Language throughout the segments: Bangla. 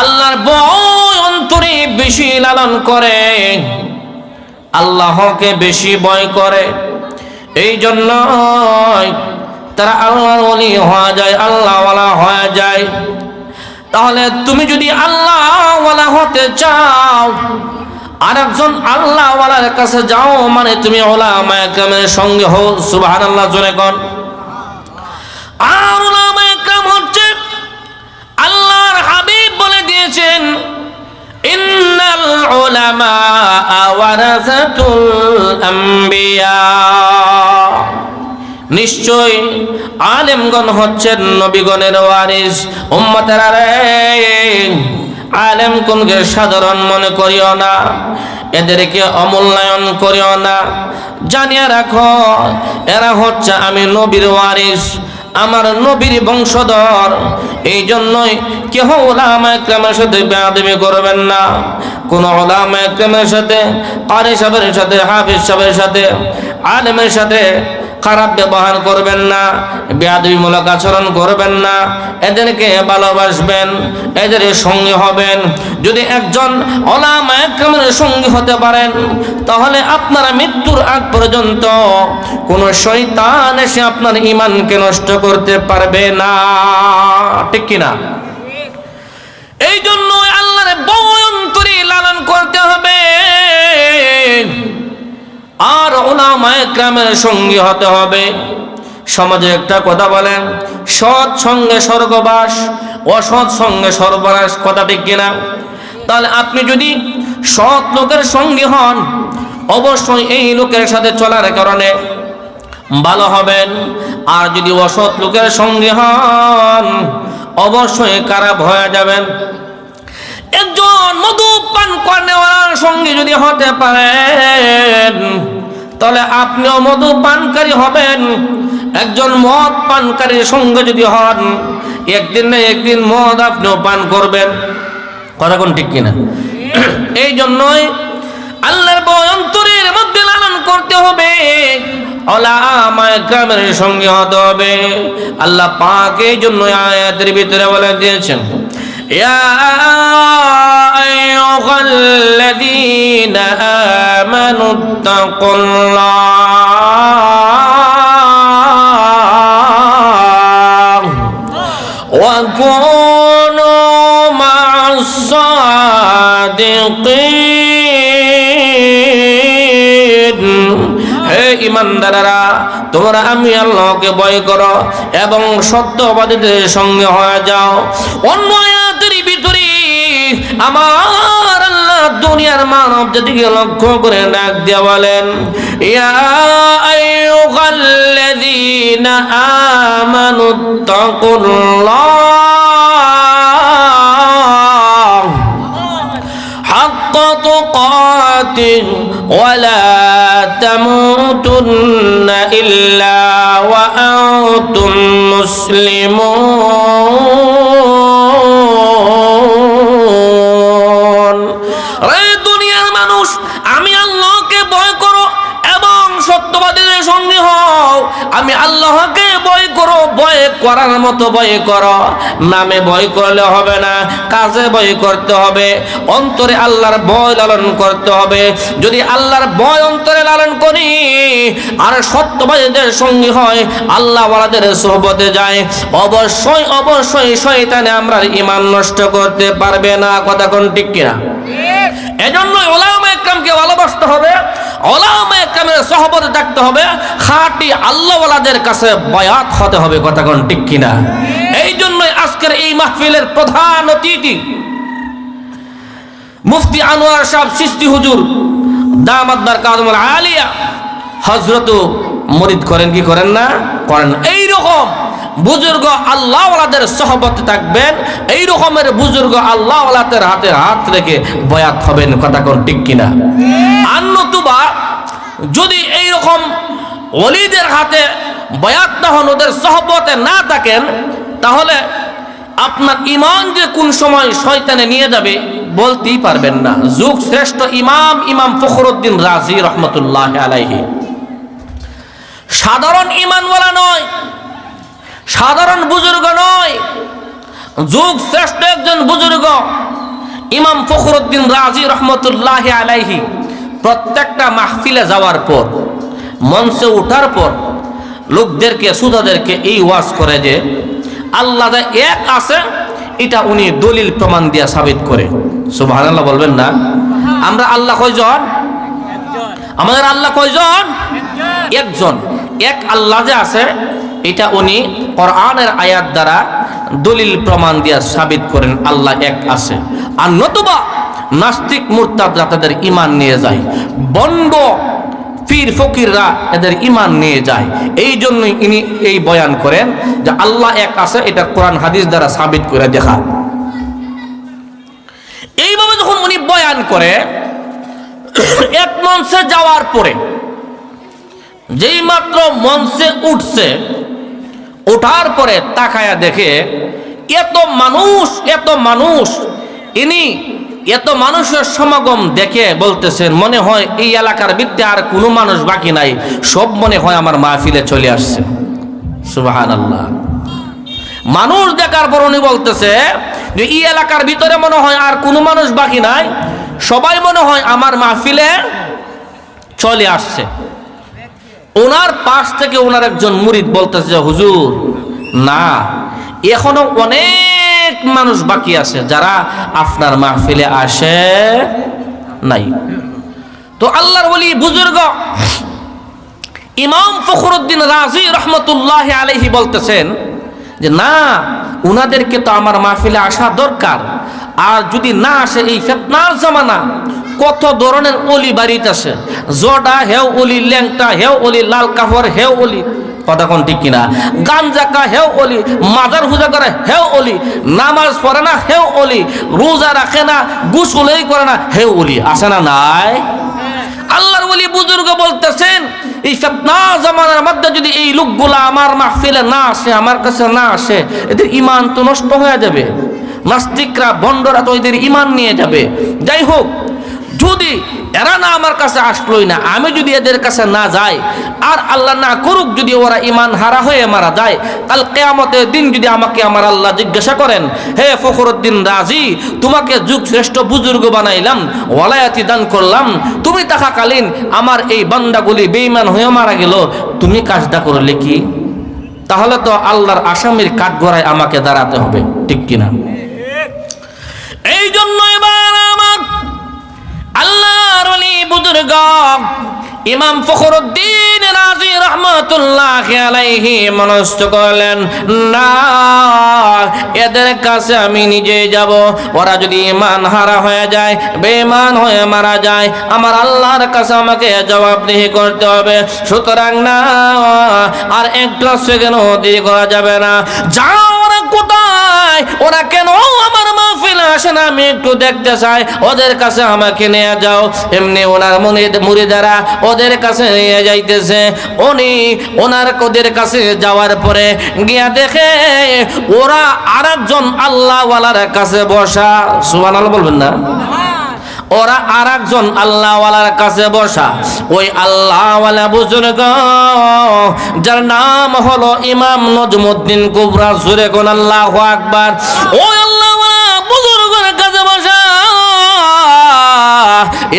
আল্লাহর বয় অন্তরে বেশি লালন করে। আল্লাহকে বেশি ভয় করে। এই জন্য তারা আল্লাহর ওলি হওয়া যায়, আল্লাহওয়ালা হয়ে যায়। তাহলে তুমি যদি আল্লাহওয়ালা হতে চাও আর একজন আল্লাহওয়ালার কাছে যাও মানে তুমি ওলামায়ে কেরামের সঙ্গে হো সুবহানাল্লাহ, জোরে কর। আর ওলামায়ে দিয়েছেন, ইন্নাল আলেমগণ হচ্ছেন নবীগণের আলেম কোনকে সাধারণ মনে করিও না, এদেরকে অমূল্যায়ন করিও না। জানিয়ে রাখো, এরা হচ্ছে আমি নবীর ওয়ারিস, আমার নবীর বংশধর। এই জন্যই কেহ ওলামা একরামের সাথে বেআদমি করবেন না। কোন ওলামা একরামের সাথে কারি সাহেবের সাথে, হাফিজ সাহেবের সাথে, আলেমের সাথে খারাপ ব্যবহার করবেন না, বেয়াদবিমূলক আচরণ করবেন না, এদেরকে ভালোবাসবেন, এদের সঙ্গে হবেন। যদি একজন ওলামা একরামের সঙ্গী হতে পারেন, তাহলে আপনারা মৃত্যুর আগ পর্যন্ত কোনো শৈতান এসে আপনার ইমানকে নষ্ট করতে পারবে না। ঠিক কিনা? এই জন্য আল্লাহর বয়ন্তরী লালন করতে হবে। আর ওলামায় গ্রামের সঙ্গী হতে হবে। সমাজে একটা কথা বলেন, সৎ সঙ্গে স্বর্গবাস, অসৎ সঙ্গে সর্বনাশ কথা ঠিক কিনা? তাহলে আপনি যদি সৎ লোকের সঙ্গী হন, অবশ্যই এই লোকের সাথে চলার কারণে ভালো হবেন। আর যদি অসৎ লোকের সঙ্গে হন, অবশ্যই খারাপ হয়ে যাবেন। একজন মধু পান করেওয়ালার সঙ্গে যদি হতে পারেন তাহলে আপনিও মধু পানকারী হবেন। একজন মদ পানকারীর সঙ্গে যদি হন, একদিন না একদিন মদ আপনিও পান করবেন। কথা কোন ঠিক কিনা? এই জন্যই আল্লাহর বয়ন্তরের মধ্যে লালন করতে হবে। সঙ্গে হতে হবে। আল্লাহ পাক জন্য আয়াতের ভিতরে বলে দিয়েছেন يا أيها الذين آمنوا اتقوا الله وكونوا مع الصادقين হে ইমানদারেরা তোমরা আমি আল্লাহকে ভয় করো এবং সত্যবাদীদের সঙ্গে হয়ে যাও অন্য আয়াতের ভিতরে আমার আল্লাহ দুনিয়ার মানব জাতিকে লক্ষ্য করে ডাক দিয়া বলেন ইয়া আইয়ুহাল্লাযীনা আমানু তাকুল্লাহ حق تقاته ولا تموتن إلا وأنتم مسلمون হও, আমি আল্লাহকে ভয় করো, ভয় করার মতো ভয় করো। নামে ভয় করলে হবে না, কাজে ভয় করতে হবে। অন্তরে আল্লাহর ভয় লালন করতে হবে। যদি আল্লাহর ভয় অন্তরে লালন করি, আর সত্যবাদীদের সঙ্গী হয় আল্লাহওয়ালাদের সোহবতে যায়। অবশ্যই অবশ্যই শয়তানে আমরা ইমান নষ্ট করতে পারবে না, কথা কোন ঠিক কিনা? এজন্য ওলামা একরামকে ভালোবাসতে হবে, ওলামা একরামের সহবতে থাকতে হবে, খাঁটি আল্লাহওয়ালাদের কাছে বয়াত হতে হবে, কথা কোন ঠিক কিনা? এই জন্যই আজকের এই মাহফিলের প্রধান অতিথি, মুফতি আনোয়ার সাহেব সৃষ্টি হুজুর দামাদ্দার কাদমুল আলিয়া হজরত মরিদ করেন কি করেন না? করেন। এই রকম বুজুর্গ আল্লাহওয়ালাদের সহবতে থাকবেন এই রকমের বুজুর্গ আল্লাহওয়ালাদের হাতে হাত রেখে বয়াত হবেন, কথা কোন ঠিক কিনা? আর নতুবা, যদি এই রকম অলিদের হাতে বয়াত না হন ওদের সহবতে না থাকেন, তাহলে আপনার ইমান যে কোন সময় শয়তানে নিয়ে যাবে বলতেই পারবেন না। যুগ শ্রেষ্ঠ ইমাম ইমাম ফখরুদ্দিন রাজি রহমতুল্লাহ আলাইহি। সাধারণ ইমানওয়ালা নয় সাধারণ বুজুর্গ নয়। যুগ শ্রেষ্ঠ একজন বুজুর্গ ইমাম ফখরুদ্দিন রাজি রহমতুল্লাহ আলাইহি প্রত্যেকটা মাহফিলে যাওয়ার পর মঞ্চে ওঠার পর লোকদেরকে সুদাদেরকে এই ওয়াজ করে যে আল্লাহ যে এক আছে এটা উনি দলিল প্রমাণ দিয়া সাবিত করে। সুবহানাল্লাহ বলবেন না? আমরা আল্লাহ কয়জন? আমাদের আল্লাহ কয়জন? একজন। এক আল্লাহ যে আছে এটা উনি কোরআনের আয়াত দ্বারা দলিল প্রমাণ দিয়া সাবিত করেন, আল্লাহ এক আছে। আর নতুবা নাস্তিক মুরতাদরা তাদের ইমান নিয়ে যায়। বন্ড পীর ফকিররা এদের ইমান নিয়ে যায়। এই জন্যই ইনি এই বয়ান করেন যে আল্লাহ এক আছে, এটা কোরআন হাদিস দ্বারা সাবিত করে দেখা। এইভাবে যখন উনি বয়ান করে, এক মঞ্চে যাওয়ার পরে যেই মাত্র মঞ্চে উঠছে ওঠার পরে তাকায়া দেখে, এত মানুষ এত মানুষ। ইনি এত মানুষের সমাগম দেখে বলতেছেন, মনে হয় এই এলাকার ভিত্তি আর কোনো মানুষ বাকি নাই। সব মনে হয় আমার মাহফিলে চলে আসছে। সুবাহান আল্লাহ মানুষ দেখার পর উনি বলতেছে যে, এই এলাকার ভিতরে মনে হয় আর কোনো মানুষ বাকি নাই। সবাই মনে হয় আমার মাহফিলে চলে আসছে। ওনার পাশ থেকে ওনার একজন মুরিদ বলতেছে হুজুর, না, এখনও অনেক মানুষ বাকি আছে যারা আপনার মাহফিলে আসে নাই। তো আল্লাহর বলি বুজুর্গ ইমাম ফখরুদ্দিন রাজি রহমতুল্লাহ আলহি বলতেছেন যে, না, উনাদেরকে তো আমার মাহফিলে আসা দরকার। আর যদি না আসে এই ফেতনার জামানা কত ধরনের অলি বাড়িতে আছে? জডা, হেও অলি, ল্যাংটা, হেও অলি, লাল কাপড়, হেও অলি। কথা কোন ঠিক কিনা? গাঞ্জাকা, হেও অলি, মাজার পূজা করে, হেও অলি। নামাজ পড়ে না, হেও অলি। রোজা রাখে না, গুসুলেই করে না, হেও অলি। আসে না নাই? আল্লাহর বলি বুজুর্গ বলতেছেন, এই ফেতনা জামানার মধ্যে যদি এই লোকগুলা আমার মাহফিলে না আসে, আমার কাছে না আসে, এদের ইমান তো নষ্ট হয়ে যাবে। নাস্তিকরা বন্ডরা তো এদের ইমান নিয়ে যাবে। যাই হোক যদি এরা না আমার কাছে আসলোই না, আমি যদি এদের কাছে না যাই, আর আল্লাহ না করুক যদি ওরা ইমান হারা হয়ে মারা যায় কাল কেয়ামতের দিন যদি আমাকে আমার আল্লাহ জিজ্ঞাসা করেন, হে ফখরুদ্দিন রাজি, তোমাকে যুগ শ্রেষ্ঠ বুজুর্গ বানাইলাম, ওয়ালায়াতি দান করলাম, তুমি থাকাকালীন আমার এই বান্দাগুলি বেইমান হয়ে মারা গেল, তুমি কাজটা করলে কি? তাহলে তো আল্লাহর আসামির কাঠগড়ায় আমাকে দাঁড়াতে হবে, ঠিক কিনা? এই জন্য এবার ইমাম ফখরুদ্দিন রাজি রহমতুল্লাহ আলাইহি করলেন, না, এদের কাছে আমি নিজে যাব। ওরা যদি ইমান হারা হয়ে যায় বেমান হয়ে মারা যায়, আমার আল্লাহর কাছে আমাকে জবাবদিহি করতে হবে। সুতরাং না, আর একটা সেকেন্ড দেরি করা যাবে না? যাও কোথায়? ওরা কেন আমার মাহফিলে আসে না? আমি একটু দেখতে চাই। ওদের কাছে আমাকে নিয়ে যাও। এমনি ওনার মুরিদ মুরিদারা ওদের কাছে নিয়ে যাইতেছে। উনি ওনার ওদের কাছে যাওয়ার পরে গিয়া দেখে ওরা আরেকজন আল্লাহওয়ালার কাছে বসা। সুবান বলবেন না? ওরা আর একজন আল্লাহওয়ালার কাছে বসা। ওই আল্লাহওয়ালা বুজুর্গ যার নাম হলো ইমাম নজমুদ্দিন কুবরা সুরে কোন আল্লাহ আকবার। ওই আল্লাহওয়ালা বুজুর্গের কাছে বসা।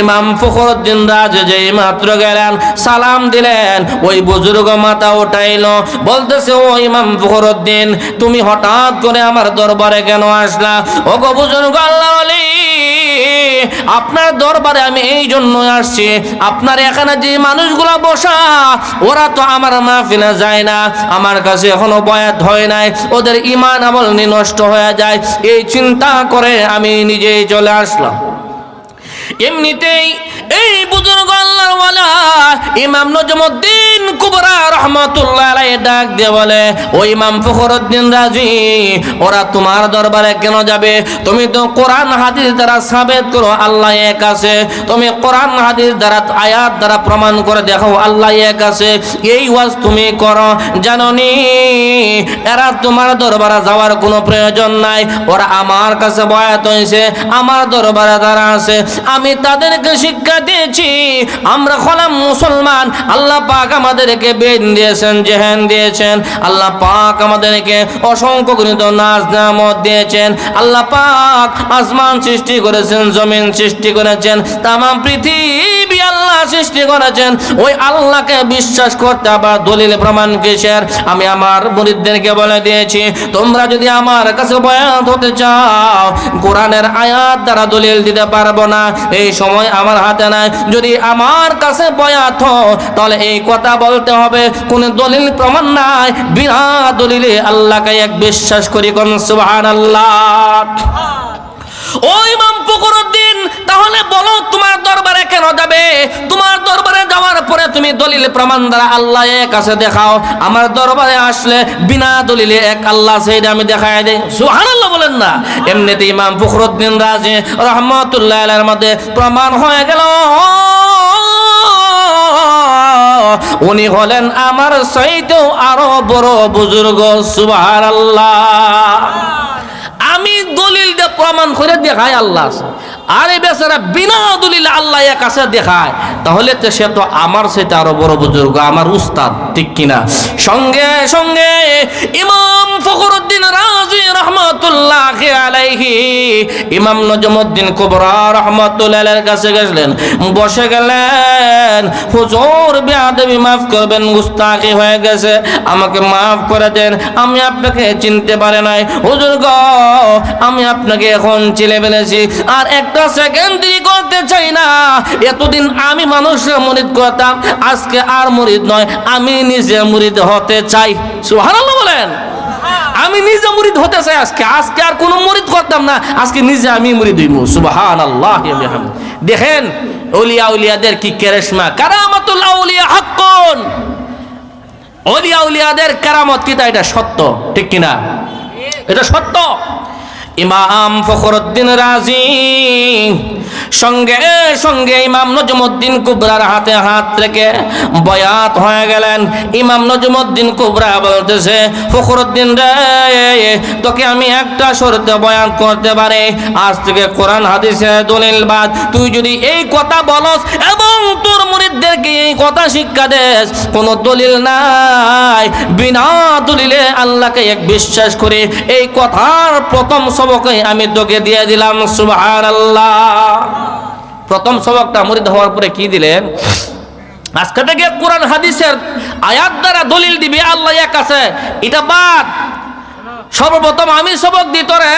ইমাম ফখরুদ্দিন রাজ যে মাত্র গেলেন, সালাম দিলেন, ওই বুজুর্গ মাথা উঠাইলো, বলতেছে, ও ইমাম ফখরুদ্দিন, তুমি হঠাৎ করে আমার দরবারে কেন আসলা? ও গো বুজুর্গ আল্লাহ আলী আপনার দরবারে আমি এই জন্য আসছি। আপনার এখানে যে মানুষগুলা বসা, ওরা তো আমার মা মাহফিলে যায় না। আমার কাছে এখনও বয়াত হয় নাই। ওদের ইমান আমল নষ্ট হয়ে যায়। এই চিন্তা করে আমি নিজেই চলে আসলাম। এমনিতেই এই বুজুর্গ আল্লাহর ওয়ালা, ইমাম নজমুদ্দিন কুবরা রহমাতুল্লাহ আলাইহি ডাক দিয়ে বলে, ও ইমাম ফখরুদ্দিন রাজি, ওরা তোমার দরবারে কেন যাবে? তুমি তো কোরআন, হাদিস দ্বারা সাবেত করো, আল্লাহ এক আছে। তুমি কোরআন, হাদিস দ্বারা, আয়াত দ্বারা প্রমাণ করে দেখো, আল্লাহ এক আছে। এই ওয়াজ তুমি করো, জাননি? এরা তোমার দরবারে যাওয়ার কোনো প্রয়োজন নাই। ওরা আমার কাছে বয়াত হয়েছে, আমার দরবারে তারা আছে। আমি তাদেরকে শিক্ষা দিয়েছি, আমরা হলাম মুসলমান। আল্লাহ পাক আমাদেরকে বেদ দিয়েছেন, জেহেন দিয়েছেন। আল্লাহ পাক আমাদেরকে অসংখ্য গণিত, নাচ, নামত দিয়েছেন। আল্লাহ পাক আসমান সৃষ্টি করেছেন, জমিন সৃষ্টি করেছেন। তামাম পৃথিবী আল্লাহ সৃষ্টি করেছেন, ওই আল্লাহকে বিশ্বাস করতে আবার দলিল প্রমাণ কিসের? আমি আমার মুরিদদেরকে বলে দিয়েছি, তোমরা যদি আমার কাছে বয়াত হতে চাও, কোরআনের আয়াত দ্বারা দলিল দিতে পারব না। এই সময় আমার হাতে নাই। যদি আমার কাছে বয়াত তাহলে এই কথা বলতে হবে, কোন দলিল প্রমাণ নাই। বিনা দলিলে আল্লাহকে এক বিশ্বাস করি কোন সুবহানাল্লাহ। ও ইমাম ফখরুদ্দিন তাহলে বলো, তোমার দরবারে কেন যাবে? তোমার দরবারে যাওয়ার পরে তুমি দলিল প্রমাণ দ্বারা আল্লাহ এক আছে দেখাও। আমার দরবারে আসলে বিনা দলিলে এক আল্লাহ সেইটা আমি দেখাই দেই। সুবহানাল্লাহ বলেন না। এমনিতে ইমাম ফখরুদ্দিন রাজে রহমতুল্লাহ মধ্যে প্রমাণ হয়ে গেল। উনি হলেন আমার চাইতেও আরও বড় বুজুর্গ। সুবহানাল্লাহ। আমি দলিল দিয়ে প্রমাণ করে দেখাই আল্লাহ আছে। আরে বেচারা বিনা দলিল আল্লাহ এক কাছে দেখায়। তাহলে তো সে তো আমার সেটা আরও বড় বুজুর্গ, আমার উস্তাদ, ঠিক কিনা? সঙ্গে সঙ্গে ইমাম ফখরুদ্দিন রাজি রহমতুল্লাহ আলাইহি, ইমাম নজমুদ্দিন কুবরা রহমতুল্লাহ কাছে গেলেন বসে গেলেন, হুজুর, বেয়াদবি মাফ করবেন গুস্তাকি হয়ে গেছে, আমাকে মাফ করে দেন, আমি আপনাকে চিনতে পারে নাই। হুজুর গো, আমি আপনাকে এখন চিনে ফেলেছি। আর একটা সেকেন্ড দেরি করতে চাই না। এতদিন আমি মানুষের মুরিদ করতাম, আজকে আর মুরিদ নয়, আমি নিজে মুরিদ হতে চাই। সুবহানাল্লাহ বলেন। আমি নিজে মুরিদ হতে চাই আজকে আজকে আর কোনো মুরিদ করতাম না, আজকে নিজে আমি মুরিদ হইব। সুবহানাল্লাহ দেখেন ওলিয়া উলিয়াদের কি কেরেশমা? কারামাতুল আউলিয়া হাক্কুন। অলিয়া উলিয়াদের কারামত কিতা এটা সত্য, ঠিক কিনা? এটা সত্য। ইমাম ফখরুদ্দিন রাজি। সঙ্গে সঙ্গে ইমাম নজমুদ্দিন কুবরার হাতে হাত রেখে বয়াত হয়ে গেলেন। ইমাম নজমুদ্দিন কুবরা বলতেছে, ফখরুদ্দিন রে, তোকে আমি একটা শর্তে বয়ান করতে পারে। আজ থেকে কোরআন, হাদিসে দলিল বাদ। তুই যদি এই কথা বলস এবং তোর মুরিদদেরকে এই কথা শিক্ষা দেস, কোনো দলিল নাই। বিনা দলিলে আল্লাহকে এক বিশ্বাস করে। এই কথার প্রথম সবকে আমি তোকে দিয়ে দিলাম, সুবহানাল্লাহ। প্রথম সবকটা মুরিদ হওয়ার পরে কি দিলেন আজকে থেকে কোরআন, হাদিসের আয়াত দ্বারা দলিল দিবি, আল্লাহ এক আছে। এটা বাদ। সর্বপ্রথম আমি সবক দিই তোরে,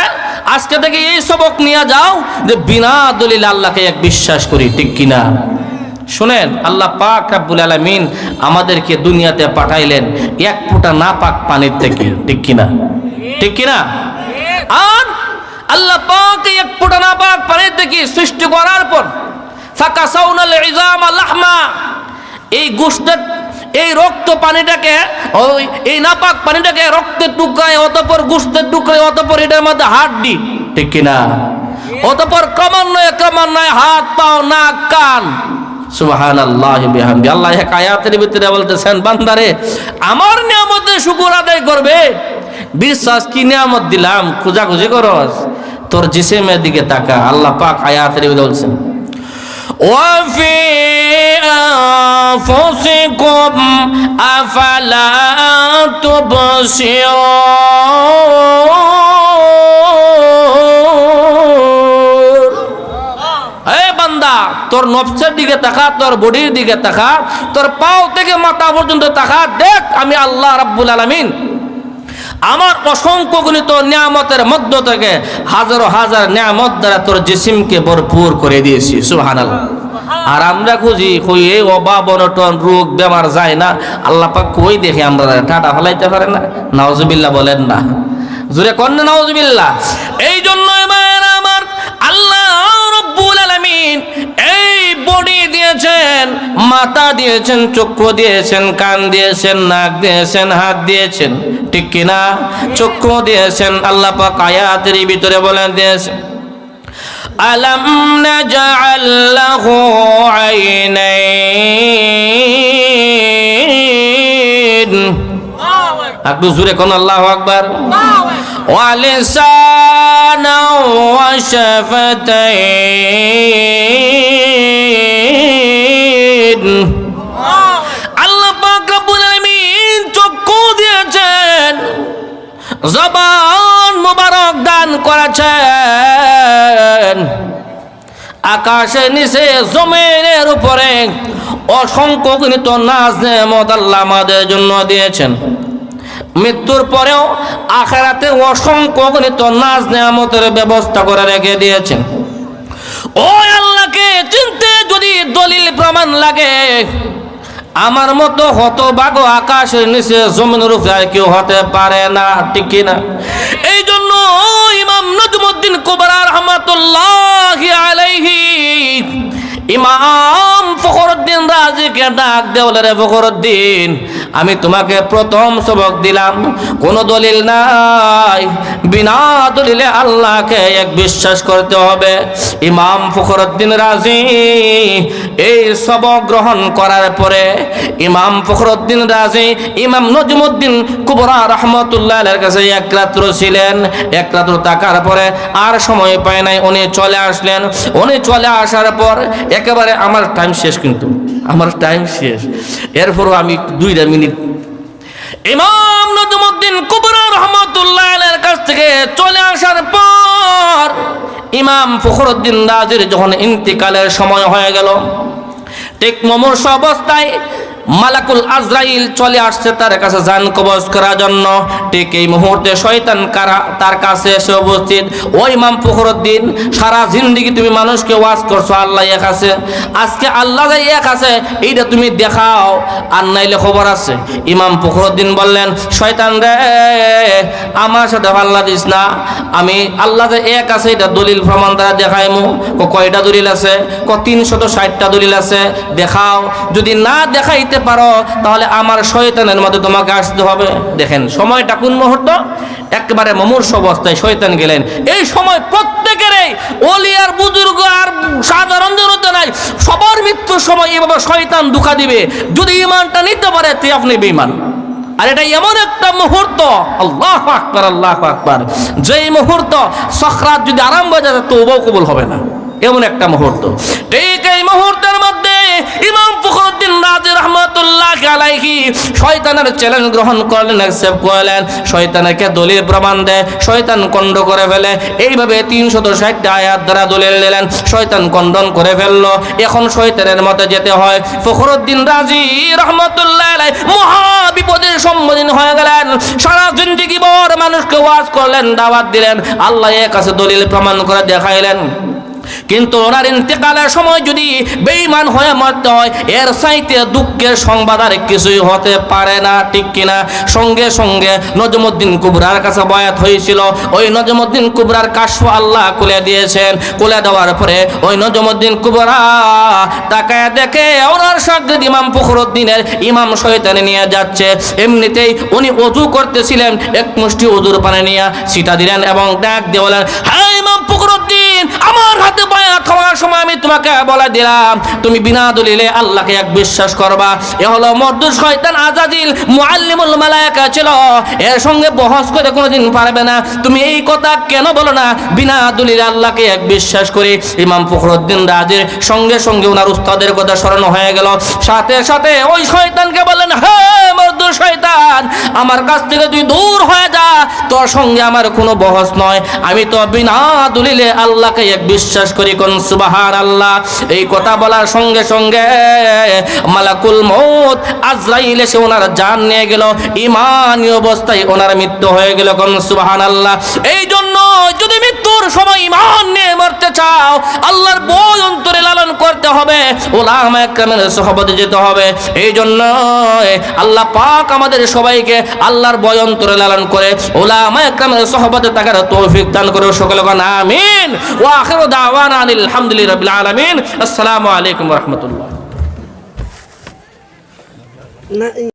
আজকে থেকে এই সবক নিয়ে যাও যে বিনা দলিল আল্লাহকে এক বিশ্বাস করি, ঠিক কিনা? শুনেন, আল্লাহ পাক রাব্বুল আলামিন আমাদেরকে দুনিয়াতে পাঠাইলেন এক ফোঁটা না পাক পানির থেকে, ঠিক কিনা? ঠিক কিনা? আর আল্লাহ পাক এক ফোঁটা না পাক পানির থেকে সৃষ্টি করার পর ফাঁকা সাউনাল ইজাম লাহমা। এই গোষ্ঠের এই রক্ত পানিটাকে, ওই এই নাপাক পানিটাকে রক্তের টুকরায় অতপর গোষ্ঠের টুকরায় অতপর এটার মধ্যে হাত হাড্ডি ঠিক কিনা? অতপর ক্রমান্বয়ে ক্রমান্বয়ে হাত, পাও, নাক, কান। আল্লাহ বলতেছেন, বান্দারে, আমার নিয়ামতে শুকুর আদায় করবে। বিশ্বাস কি নিয়ামত দিলাম খোঁজাখুঁজি করস তোর জিসেমের দিকে তাকা আল্লাহ পাক আয়াতের ভিতরে বলছেন وفي أنفسكم أفلا تبصرون এই বান্দা তোর নফসের দিকে তাকা তোর বডির দিকে তাকা তোর পাও থেকে মাথা পর্যন্ত তাকা দেখ আমি আল্লাহ রাব্বুল আলামিন আমার অসংখ্য গণিত নিয়ামতের মধ্য থেকে হাজারো হাজার নিয়ামত দ্বারা তোর জিসিমকে ভরপুর করে দিয়েছি সুবহানাল্লাহ। আর আমরা খুঁজি কই এই অভাব অনটন রোগ বেমার যায় না। আল্লাহ পাক কই দেখে আমরা টাটা ফলাইতে পারে না। নাওজুবিল্লাহ বলেন না। জুড়ে কন্যা নাওজুবিল্লাহ এই জন্য আমার আল্লাহ রব্বুল আলামিন এই বডি দিয়েছেন, মাথা দিয়েছেন, চক্ষু দিয়েছেন, কান দিয়েছেন, নাক দিয়েছেন, হাত দিয়েছেন। ঠিক কিনা? চক্ষু দিয়েছেন, আল্লাহ পাক আয়াতের ভিতরে বলেন দিয়েছেন। আলম নাজআল লাহু আইনাইন। একটু জোরে কোন আল্লাহু আকবার। ولسانا وشفتين দিয়েছেন, জবান মুবারক দান করেছেন। আকাশের নিচে, জমিনের উপরে অসংখ্য গণিত নাজ নেমত আল্লাহ আমাদের জন্য দিয়েছেন। মৃত্যুর পরেও আখেরাতে অসংখ্য গণিত নাচ নেয়ামতের ব্যবস্থা করে রেখে দিয়েছেন। ও আল্লাহকে চিনতে যদি দলিল প্রমাণ লাগে, আমার মতো হতভাগ আকাশের নিচে জমিনের উপরে কেউ হতে পারে না, ঠিক না এই জন্য ইমাম নজমুদ্দিন কুবরা রহমাতুল্লাহ আলাইহি ইমাম ফখরুদ্দিন রাজিকে ডাক দেওয়ালে রে ফখরুদ্দিন। আমি তোমাকে প্রথম সবক দিলাম। কোনো দলিল নাই। বিনা দলিলে আল্লাহকে এক বিশ্বাস করতে হবে। ইমাম ফখরুদ্দিন রাজি। এই সবক গ্রহণ করার পরে ইমাম ফখরুদ্দিন রাজি। ইমাম নজমুদ্দিন কুবরা রহমতুল্লাহ কাছে এক রাত্র ছিলেন। এক রাত্র থাকার পরে আর সময় পায় নাই। উনি চলে আসলেন। উনি চলে আসার পর একেবারে আমার টাইম শেষ কিন্তু। আমার টাইম শেষ। এরপরও আমি দুইটা মিনিট। ইমাম নজমুদ্দিন কুবরা রহমতুল্লাহ আলের কাছ থেকে চলে আসার পর ইমাম ফখরুদ্দিন রাজির যখন ইন্তিকালের সময় হয়ে গেল, ঠিক মমর্ষ অবস্থায় মালাকুল আজরাইল চলে আসছে তার কাছে জান কবজ করার জন্য। ঠিক এই মুহূর্তে শয়তান কারা তার কাছে এসে উপস্থিত। ওই ইমাম ফখরুদ্দিন, সারা জিন্দিগি তুমি মানুষকে ওয়াজ করছ, আল্লাহ এক আছে। আজকে আল্লাহ যে এক আছে, এইটা তুমি দেখাও। আর নাইলে খবর আছে। ইমাম ফখরুদ্দিন বললেন, শয়তান রে, আমার সাথে আল্লাহ দিস না। আমি আল্লাহ যে এক আছে, এটা দলিল প্রমাণ দ্বারা দেখাইমু। কয়টা দলিল আছে? ক তিনশত ষাটটা দলিল আছে। দেখাও। যদি না দেখাইতে পারো, তাহলে আমার শয়তানের মধ্যে তোমাকে আসতে হবে। দেখেন, সময়টা কোন মুহূর্ত? একেবারে মমূর্ষ অবস্থায় শয়তান গেলেন। এই সময় প্রত্যেকেরই, অলি আর বুজুর্গ আর সাধারণ জনতা নাই, সবার মৃত্যুর সময় এভাবে শয়তান দুঃখা দিবে। যদি ইমানটা নিতে পারে তুই আপনি বেইমান আর এটা এমন একটা মুহূর্ত, আল্লাহ আকবার আল্লাহ আকবার। যেই মুহূর্ত সখরাত যদি আরাম যায় তো কবুল হবে না। এমন একটা মুহূর্ত। ঠিক এই মুহূর্তের মধ্যে ইমাম ফখরুদ্দিন রাজি রহমতুল্লাহ আলাইহি শয়তানের চ্যালেঞ্জ গ্রহণ করলেন অ্যাকসেপ্ট করলেন। শয়তানকে দলিল প্রমাণ দেয়, শয়তান কণ্ড করে ফেলে। এইভাবে তিনশত ষাটটা আয়াত দ্বারা দলিল দিলেন, শয়তান করে ফেলল। এখন শয়তানের মতে যেতে হয়, ফখরুদ্দিন রাজি রহমতুল্লাহ আলাই মহা বিপদের সম্মুখীন হয়ে গেলেন। সারা জিন্দিগি বর মানুষকে ওয়াজ করলেন, দাওয়াত দিলেন। আল্লাহ এর কাছে দলিল প্রমাণ করে দেখাইলেন। কিন্তু ওনার ইন্তেকালের সময় যদি বেঈমান হয়ে মরতে হয়, এর সাইতে দুঃখের সংবাদ আর কিছুই হতে পারে না, ঠিক কিনা সঙ্গে সঙ্গে নজমুদ্দিন কুবরার কাছে বয়াত হয়েছিল। ওই নজমুদ্দিন কুবরার কাশ্য আল্লাহ খুলে দিয়েছেন। খুলে দেওয়ার পরে ওই নজমুদ্দিন কুবরা তাকায় দেখে ওনার সাথে ইমাম ফখরুদ্দিনের ইমাম শয়তানে নিয়ে যাচ্ছে। এমনিতেই উনি অজু করতেছিলেন, এক মুষ্টি অজুর পানে নিয়ে সিটা দিলেন এবং ডাক দিয়ে বলেন হ্যাঁ ইমাম ফখরুদ্দিন! আমার হাতে বায়া খাওয়ার সময় আমি তোমাকে বলে দিলাম, তুমি বিনা দলিলে আল্লাহকে এক বিশ্বাস করবা। এ হলো মর্দুর শয়তান আজাদিল মুআল্লিমুল মালায়েকা ছিল। এর সঙ্গে বহস করে কোনোদিন পারবে না। তুমি এই কথা কেন বলো না? বিনা দলিলে আল্লাহকে এক বিশ্বাস করি। ইমাম ফখরুদ্দিন রাজের সঙ্গে সঙ্গে ওনার উস্তাদের কথা স্মরণ হয়ে গেল। সাথে সাথে ওই শয়তানকে বললেন হ্যাঁ মর্দুর শয়তান, আমার কাছ থেকে তুই দূর হয়ে যা। তোর সঙ্গে আমার কোনো বহস নয়। আমি তো বিনা দলিলে আল্লাহকে এক বিশ্বাস করি কোন সুবাহার আল্লাহ এই কথা বলার সঙ্গে সঙ্গে মালাকুল মৌত আজরাইল এসে ওনার জান নিয়ে গেল। ইমানি অবস্থায় ওনার মৃত্যু হয়ে গেল কোন সুবাহান আল্লাহ এই জন্য যদি মৃত্যুর সময় ইমান নিয়ে মরতে চাও, আল্লাহর বই অন্তরে লালন করতে হবে, ওলামা একরামের সহবতে যেতে হবে। এই জন্য আল্লাহ পাক আমাদের সবাইকে আল্লাহর বয় অন্তরে লালন করে, ওলামা একরামের সহবতে থাকার তৌফিক দান করে সকলে আমিন। ওয়া আখিরু দাওয়ানা আনিল হামদুলিল্লাহি রাব্বিল আলামিন। আসসালামু আলাইকুম রাহমাতুল্লাহ।